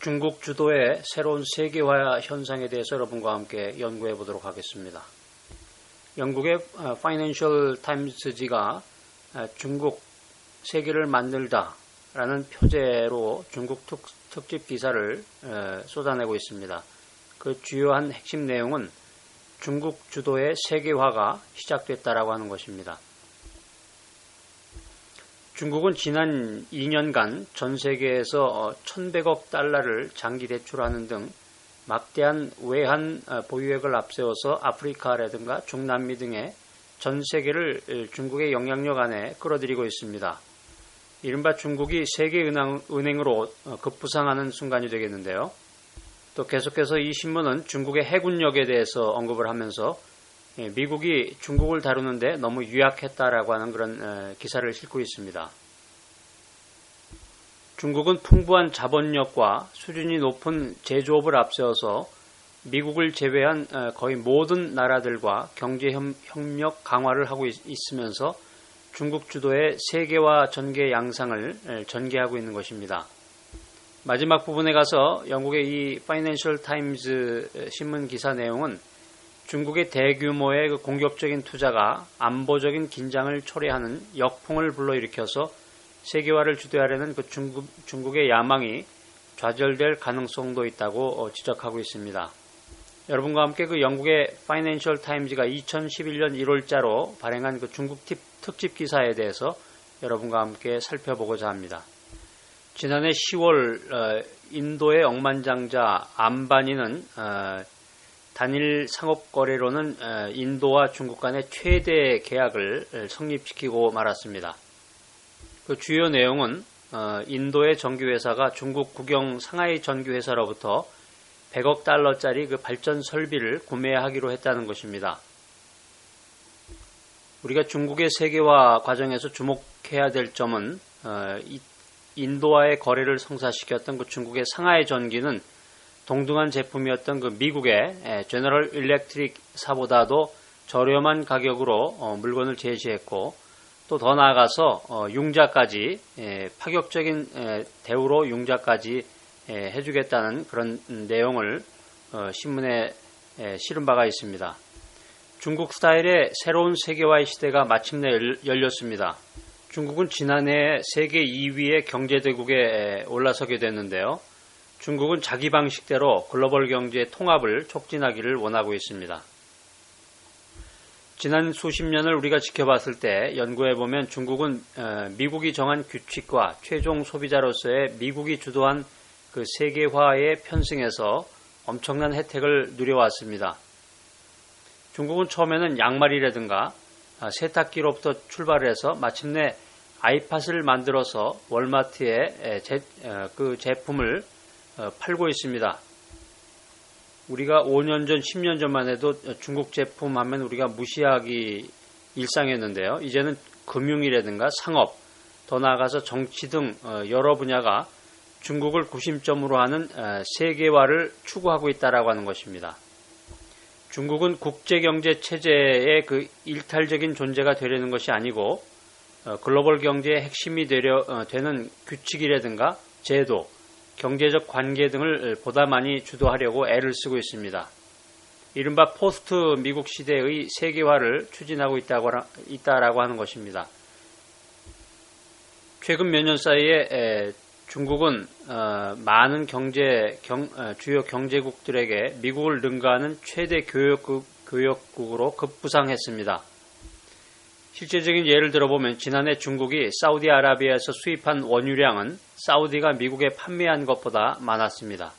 중국 주도의 새로운 세계화 현상에 대해서 여러분과 함께 연구해 보도록 하겠습니다. 영국의 파이낸셜 타임스지가 중국 세계를 만들다라는 표제로 중국 특, 집 기사를 쏟아내고 있습니다. 그 주요한 핵심 내용은 중국 주도의 세계화가 시작됐다라고 하는 것입니다. 중국은 지난 2년간 전 세계에서 1,100억 달러를 장기 대출하는 등 막대한 외환 보유액을 앞세워서 아프리카라든가 중남미 등의 전 세계를 중국의 영향력 안에 끌어들이고 있습니다. 이른바 중국이 세계은행으로 급부상하는 순간이 되겠는데요. 또 계속해서 이 신문은 중국의 해군력에 대해서 언급을 하면서 예, 미국이 중국을 다루는데 너무 유약했다라고 하는 그런 기사를 싣고 있습니다. 중국은 풍부한 자본력과 수준이 높은 제조업을 앞세워서 미국을 제외한 거의 모든 나라들과 경제 협력 강화를 하고 있으면서 중국 주도의 세계화 전개 양상을 전개하고 있는 것입니다. 마지막 부분에 가서 영국의 이 파이낸셜 타임즈 신문 기사 내용은 중국의 대규모의 그 공격적인 투자가 안보적인 긴장을 초래하는 역풍을 불러일으켜서 세계화를 주도하려는 그 중국, 중국의 야망이 좌절될 가능성도 있다고 어, 지적하고 있습니다. 여러분과 함께 그 영국의 파이낸셜 타임즈가 2011년 1월자로 발행한 그 중국 팁 특집 기사에 대해서 여러분과 함께 살펴보고자 합니다. 지난해 10월 어, 인도의 억만장자 암바니는 어, 단일 상업 거래로는 어, 인도와 중국 간의 최대 계약을 성립시키고 말았습니다. 그 주요 내용은 인도의 정규회사가 중국 국영 상하이 정규회사로부터 100억 달러짜리 그 발전 설비를 구매하기로 했다는 것입니다. 우리가 중국의 세계화 과정에서 주목해야 될 점은 어, 인도와의 거래를 성사시켰던 그 중국의 상하이 전기는 동등한 제품이었던 그 미국의 제너럴 일렉트릭사보다도 저렴한 가격으로 어, 물건을 제시했고 또 더 나아가서 어, 융자까지 파격적인 대우로 융자까지 해주겠다는 그런 내용을 신문에 실은 바가 있습니다. 중국 스타일의 새로운 세계화의 시대가 마침내 열렸습니다. 중국은 지난해 세계 2위의 경제대국에 올라서게 됐는데요. 중국은 자기 방식대로 글로벌 경제 통합을 촉진하기를 원하고 있습니다. 지난 수십 년을 우리가 지켜봤을 때 연구해보면 중국은 어, 미국이 정한 규칙과 최종 소비자로서의 미국이 주도한 그 세계화에 편승해서 엄청난 혜택을 누려왔습니다. 중국은 처음에는 양말이라든가 아, 세탁기로부터 출발을 해서 마침내 아이팟을 만들어서 월마트에 제, 어, 그 제품을 어, 팔고 있습니다. 우리가 5년 전, 10년 전만 해도 중국 제품 하면 우리가 무시하기 일상이었는데요. 이제는 금융이라든가 상업, 더 나아가서 정치 등 어, 여러 분야가 중국을 구심점으로 하는 세계화를 추구하고 있다라고 하는 것입니다. 중국은 국제경제 체제의 그 일탈적인 존재가 되려는 것이 아니고 어, 글로벌 경제의 핵심이 되려, 어, 되는 규칙이라든가 제도, 경제적 관계 등을 보다 많이 주도하려고 애를 쓰고 있습니다. 이른바 포스트 미국 시대의 세계화를 추진하고 있다고, 있다라고 하는 것입니다. 최근 몇 년 사이에 중국은 어, 많은 경제 경, 어, 주요 경제국들에게 미국을 능가하는 최대 교역국, 교역국으로 급부상했습니다. 실제적인 예를 들어보면 지난해 중국이 사우디아라비아에서 수입한 원유량은 사우디가 미국에 판매한 것보다 많았습니다.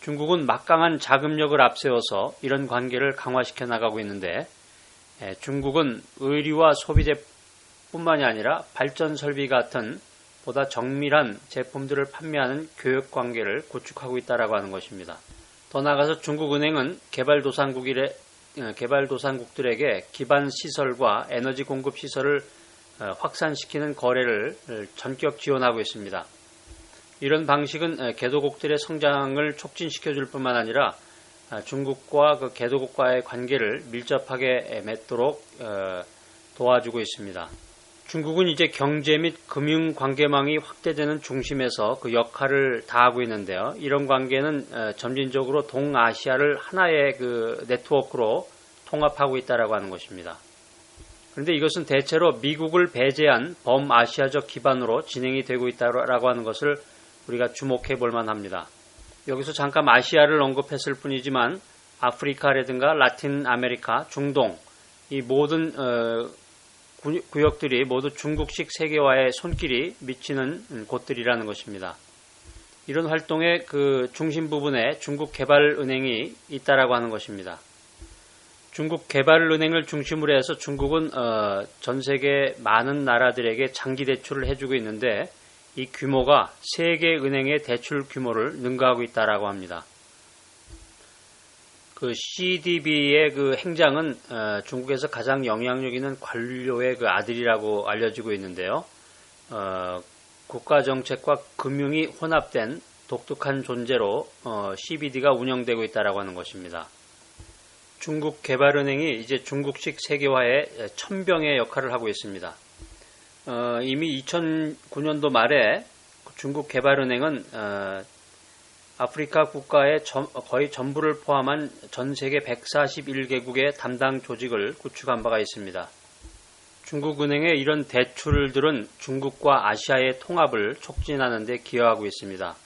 중국은 막강한 자금력을 앞세워서 이런 관계를 강화시켜 나가고 있는데 에, 중국은 의류와 소비재뿐만이 아니라 발전 설비 같은 보다 정밀한 제품들을 판매하는 교역 관계를 구축하고 있다라고 하는 것입니다. 더 나아가서 중국은행은 개발도상국이래 어, 개발도상국들에게 기반 시설과 에너지 공급 시설을 어, 확산시키는 거래를 어, 전격 지원하고 있습니다. 이런 방식은 개도국들의 성장을 촉진시켜 줄 뿐만 아니라 중국과 그 개도국과의 관계를 밀접하게 맺도록 도와주고 있습니다. 중국은 이제 경제 및 금융 관계망이 확대되는 중심에서 그 역할을 다하고 있는데요. 이런 관계는 어, 점진적으로 동아시아를 하나의 그 네트워크로 통합하고 있다라고 하는 것입니다. 그런데 이것은 대체로 미국을 배제한 범아시아적 기반으로 진행이 되고 있다라고 하는 것을 우리가 주목해 볼 만합니다. 여기서 잠깐 아시아를 언급했을 뿐이지만 아프리카라든가 라틴 아메리카, 중동 이 모든 어, 구역들이 모두 중국식 세계화의 손길이 미치는 곳들이라는 것입니다. 이런 활동의 그 중심 부분에 중국 개발은행이 있다라고 하는 것입니다. 중국 개발은행을 중심으로 해서 중국은 어, 전 세계 많은 나라들에게 장기 대출을 해주고 있는데 이 규모가 세계 은행의 대출 규모를 능가하고 있다라고 합니다. 그 CDB의 그 행장은 어, 중국에서 가장 영향력 있는 관료의 그 아들이라고 알려지고 있는데요. 어, 국가 정책과 금융이 혼합된 독특한 존재로 어, CBD가 운영되고 있다라고 하는 것입니다. 중국 개발은행이 이제 중국식 세계화의 천병의 역할을 하고 있습니다. 어, 이미 2009년도 말에 중국 개발은행은 어, 아프리카 국가의 거의 전부를 포함한 전 세계 141개국의 담당 조직을 구축한 바가 있습니다. 중국은행의 이런 대출들은 중국과 아시아의 통합을 촉진하는 데 기여하고 있습니다.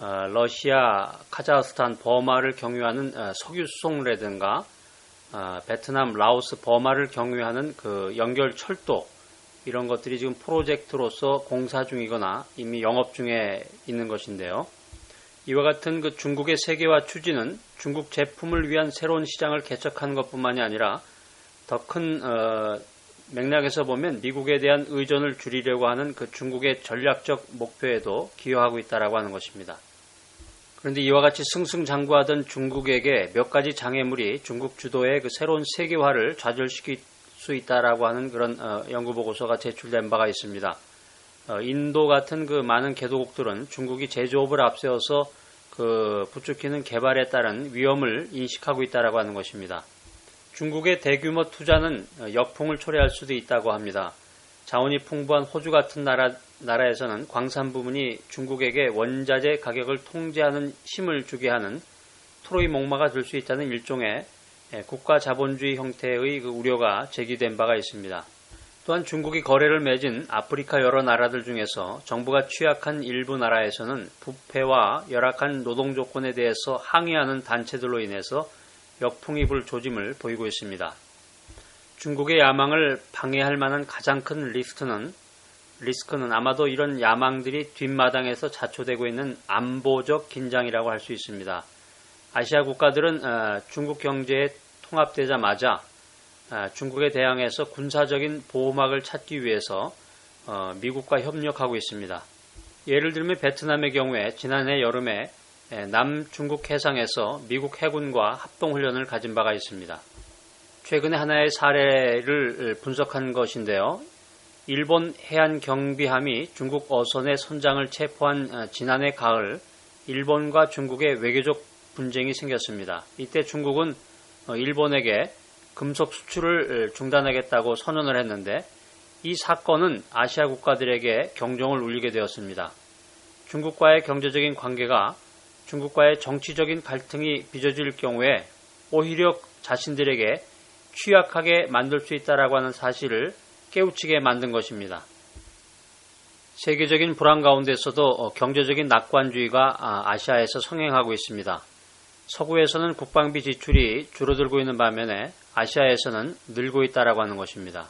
어, 러시아, 카자흐스탄, 버마를 경유하는 어, 석유 수송이라든가 어, 베트남, 라오스, 버마를 경유하는 그 연결 철도 이런 것들이 지금 프로젝트로서 공사 중이거나 이미 영업 중에 있는 것인데요. 이와 같은 그 중국의 세계화 추진은 중국 제품을 위한 새로운 시장을 개척하는 것뿐만이 아니라 더큰 어, 맥락에서 보면 미국에 대한 의존을 줄이려고 하는 그 중국의 전략적 목표에도 기여하고 있다라고 하는 것입니다. 그런데 이와 같이 승승장구하던 중국에게 몇 가지 장애물이 중국 주도의 그 새로운 세계화를 좌절시킬 수 있다라고 하는 그런 어, 연구 보고서가 제출된 바가 있습니다. 어, 인도 같은 그 많은 개도국들은 중국이 제조업을 앞세워서 그 부추기는 개발에 따른 위험을 인식하고 있다라고 하는 것입니다. 중국의 대규모 투자는 역풍을 초래할 수도 있다고 합니다. 자원이 풍부한 호주 같은 나라, 나라에서는 광산 부분이 중국에게 원자재 가격을 통제하는 힘을 주게 하는 트로이 목마가 될 수 있다는 일종의 국가 자본주의 형태의 그 우려가 제기된 바가 있습니다. 또한 중국이 거래를 맺은 아프리카 여러 나라들 중에서 정부가 취약한 일부 나라에서는 부패와 열악한 노동 조건에 대해서 항의하는 단체들로 인해서 역풍이 불 조짐을 보이고 있습니다. 중국의 야망을 방해할 만한 가장 큰 리스크는 리스크는 아마도 이런 야망들이 뒷마당에서 자초되고 있는 안보적 긴장이라고 할 수 있습니다. 아시아 국가들은 어, 중국 경제에 통합되자마자 아, 중국에 대항해서 군사적인 보호막을 찾기 위해서 어, 미국과 협력하고 있습니다. 예를 들면 베트남의 경우에 지난해 여름에 남중국 해상에서 미국 해군과 합동훈련을 가진 바가 있습니다. 최근에 하나의 사례를 분석한 것인데요. 일본 해안 경비함이 중국 어선의 선장을 체포한 어, 지난해 가을 일본과 중국의 외교적 분쟁이 생겼습니다. 이때 중국은 어, 일본에게 금속 수출을 중단하겠다고 선언을 했는데 이 사건은 아시아 국가들에게 경종을 울리게 되었습니다. 중국과의 경제적인 관계가 중국과의 정치적인 갈등이 빚어질 경우에 오히려 자신들에게 취약하게 만들 수 있다라고 하는 사실을 깨우치게 만든 것입니다. 세계적인 불안 가운데서도 어, 경제적인 낙관주의가 아, 아시아에서 성행하고 있습니다. 서구에서는 국방비 지출이 줄어들고 있는 반면에 아시아에서는 늘고 있다라고 하는 것입니다.